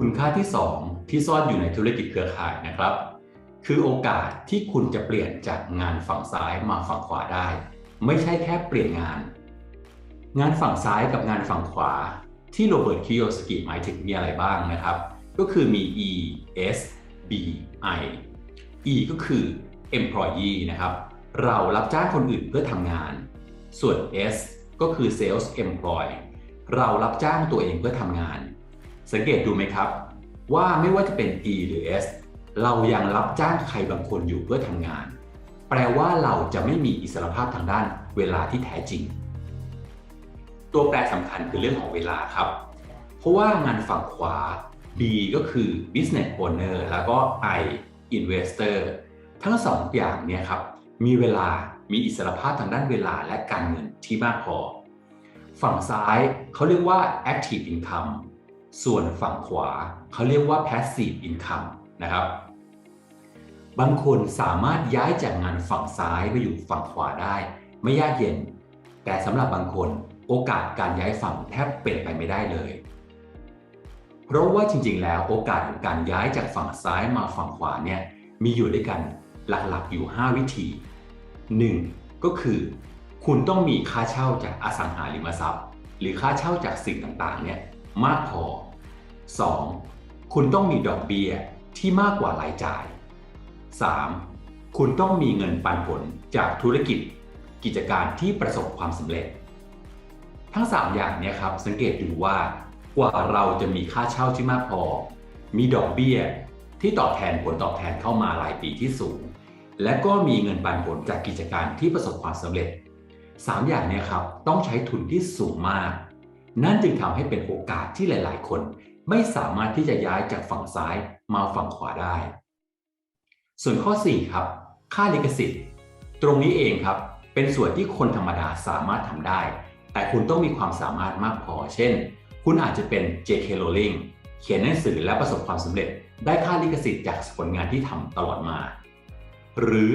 คุณค่าที่ 2 ที่ซ่อนอยู่ในธุรกิจเครือข่ายนะครับ คือโอกาสที่คุณจะเปลี่ยนจากงานฝั่งซ้ายมาฝั่งขวาได้ ไม่ใช่แค่เปลี่ยนงาน งานฝั่งซ้ายกับงานฝั่งขวา ที่โรเบิร์ตคิโยสกิหมายถึงมีอะไรบ้างนะครับ ก็คือมี E S B I E ก็คือ employee นะครับ เรารับจ้างคนอื่นเพื่อทำงาน ส่วน S ก็คือ sales employ เรารับจ้างตัวเองเพื่อทำงาน สังเกตดูไหมครับ ว่าไม่ว่าจะเป็น E หรือ S เรายังรับจ้างใครบางคนอยู่เพื่อทำงาน แปลว่าเราจะไม่มีอิสรภาพทางด้านเวลาที่แท้จริง ตัวแปรสำคัญคือเรื่องของเวลาครับ เพราะว่างานฝั่งขวา B ก็คือ business owner แล้วก็ I investor ทั้งสองอย่างเนี่ยครับ มีเวลา มีอิสรภาพทางด้านเวลาและการเงินที่มากพอ ฝั่งซ้ายเขาเรียกว่า active income ส่วนฝั่งขวาเขาเรียกว่า passive income นะครับ บางคนสามารถย้ายจากงานฝั่งซ้ายไปอยู่ฝั่งขวาได้ ไม่ยากเย็น แต่สำหรับบางคนโอกาสการย้ายฝั่งแทบเป็นไปไม่ได้เลย เพราะว่าจริงๆ แล้วโอกาสของการย้ายจากฝั่งซ้ายมาฝั่งขวาเนี่ยมีอยู่ด้วยกันหลักๆอยู่ 5 วิธี 1. ก็คือ คุณต้องมีค่าเช่าจากอสังหาริมทรัพย์ หรือค่าเช่าจากสิ่งต่างๆเนี่ย มากพอ 2. คุณต้องมีดอกเบี้ยที่มากกว่ารายจ่าย 3. คุณต้องมีเงินปันผลจากธุรกิจ กิจการที่ประสบความสำเร็จ ทั้ง 3 อย่างนี่ยครับสังเกตดูว่ากว่าเราจะมีค่าเช่าที่มากพอ มีดอกเบี้ยที่ตอบแทนผลตอบแทนเข้ามารายปีที่สูง และก็มีเงินปันผลจากกิจการที่ประสบความสำเร็จ 3 อย่างนี่ยครับต้องใช้ทุนที่สูงมาก นั่นจึงทำให้เป็นโอกาสที่หลาย ๆ คน ไม่สามารถที่จะย้ายจากฝั่งซ้ายมาฝั่งขวาได้ ส่วนข้อ 4 ครับ ค่าลิขสิทธิ์ ตรงนี้เองครับ เป็นส่วนที่คนธรรมดาสามารถทำได้ แต่คุณต้องมีความสามารถมากพอ เช่น คุณอาจจะเป็น J.K. Rowling เขียนหนังสือและประสบความสำเร็จ ได้ค่าลิขสิทธิ์จากผลงานที่ทำตลอดมา หรือ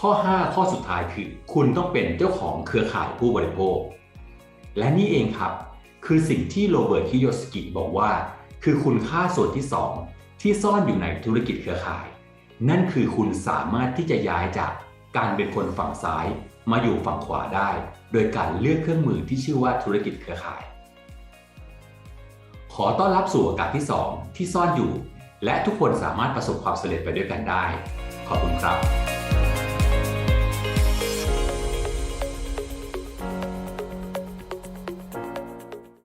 ข้อ 5 ข้อสุดท้ายคือ คุณต้องเป็นเจ้าของเครือข่ายผู้บริโภค และนี่เองครับ คือสิ่งที่โรเบิร์ตคิโยสกิบอกว่า คือคุณค่าส่วนที่ 2 ที่ซ่อนอยู่ในธุรกิจเครือข่าย นั่นคือคุณสามารถที่จะย้ายจากการเป็นคนฝั่งซ้ายมาอยู่ฝั่งขวาได้ โดยการเลือกเครื่องมือที่ชื่อว่าธุรกิจเครือข่าย ขอต้อนรับสู่โอกาสที่ 2 ที่ซ่อนอยู่ และทุกคนสามารถประสบความสำเร็จไปด้วยกันได้ ขอบคุณครับ